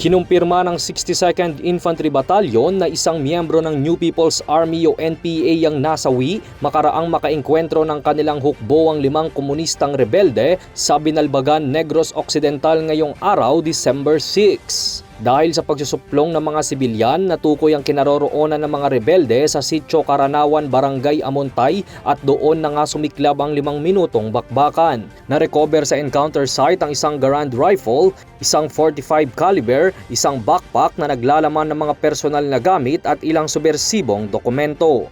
Kinumpirma ng 62nd Infantry Battalion na isang miyembro ng New People's Army o NPA ang nasawi makaraang makaengkwentro ng kanilang hukbo ang limang komunistang rebelde sa Binalbagan, Negros Occidental ngayong araw, December 6. Dahil sa pagsusuplong ng mga sibilyan, natukoy ang kinaroroonan ng mga rebelde sa Sitio Karanawan, Barangay Amontay at doon na nga sumiklab ang limang minutong bakbakan. Na-recover sa encounter site ang isang Garand rifle, isang 45 caliber, isang backpack na naglalaman ng mga personal na gamit at ilang subversibong dokumento.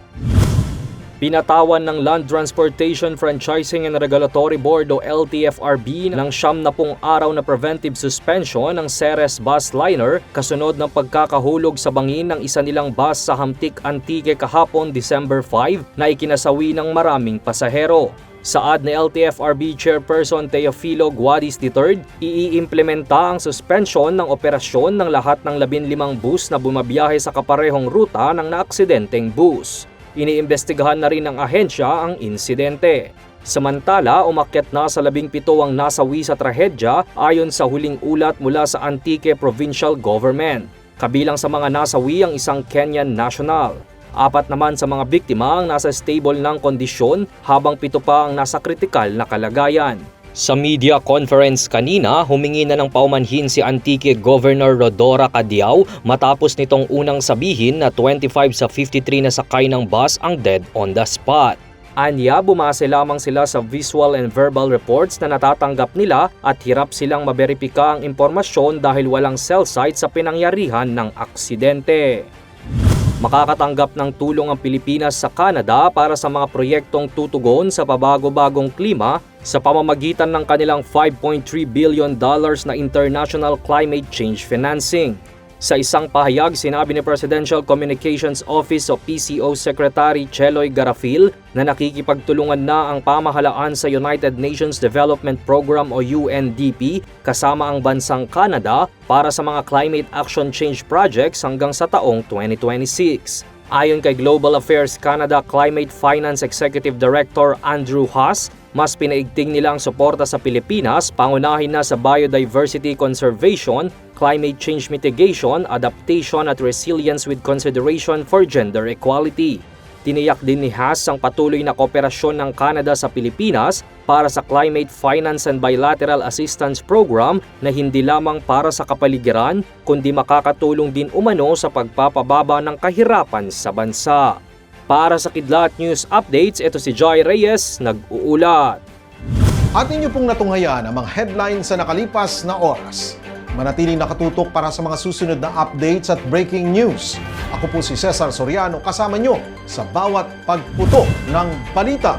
Pinatawan ng Land Transportation Franchising and Regulatory Board o LTFRB ng siyam na pong araw na preventive suspension ng Ceres Bus Liner kasunod ng pagkakahulog sa bangin ng isa nilang bus sa Hamtik Antique kahapon December 5 na ikinasawi ng maraming pasahero. Saad ni LTFRB Chairperson Teofilo Guadis III, iiimplementa ang suspension ng operasyon ng lahat ng 15 bus na bumabiyahe sa kaparehong ruta ng naaksidenteng bus. Iniimbestigahan na rin ng ahensya ang insidente. Samantala, umakyat na sa labing pito ang nasawi sa trahedya ayon sa huling ulat mula sa Antique Provincial Government. Kabilang sa mga nasawi ang isang Kenyan national. Apat naman sa mga biktima ang nasa stable ng kondisyon habang pito pa ang nasa kritikal na kalagayan. Sa media conference kanina, humingi na ng paumanhin si Antique Governor Rodora Cadiao matapos nitong unang sabihin na 25 sa 53 na sakay ng bus ang dead on the spot. Anya, bumase lamang sila sa visual and verbal reports na natatanggap nila at hirap silang maberipika ang impormasyon dahil walang cell site sa pinangyarihan ng aksidente. Makakatanggap ng tulong ang Pilipinas sa Canada para sa mga proyektong tutugon sa pabago-bagong klima sa pamamagitan ng kanilang 5.3 billion dollars na international climate change financing. Sa isang pahayag, sinabi ni Presidential Communications Office o PCO Secretary Cheloy Garafil na nakikipagtulungan na ang pamahalaan sa United Nations Development Program o UNDP kasama ang bansang Canada para sa mga climate action change projects hanggang sa taong 2026. Ayon kay Global Affairs Canada Climate Finance Executive Director Andrew Haas, mas pinaigting nila ang suporta sa Pilipinas pangunahin na sa biodiversity conservation, climate change mitigation, adaptation at resilience with consideration for gender equality. Tiniyak din ni Haas ang patuloy na kooperasyon ng Canada sa Pilipinas para sa Climate Finance and Bilateral Assistance Program na hindi lamang para sa kapaligiran kundi makakatulong din umano sa pagpapababa ng kahirapan sa bansa. Para sa Kidlat News Updates, ito si Joy Reyes, nag-uulat. At inyo pong natunghayan ang mga headlines sa nakalipas na oras. Manatiling nakatutok para sa mga susunod na updates at breaking news. Ako po si Cesar Soriano kasama nyo sa bawat pagputo ng balita.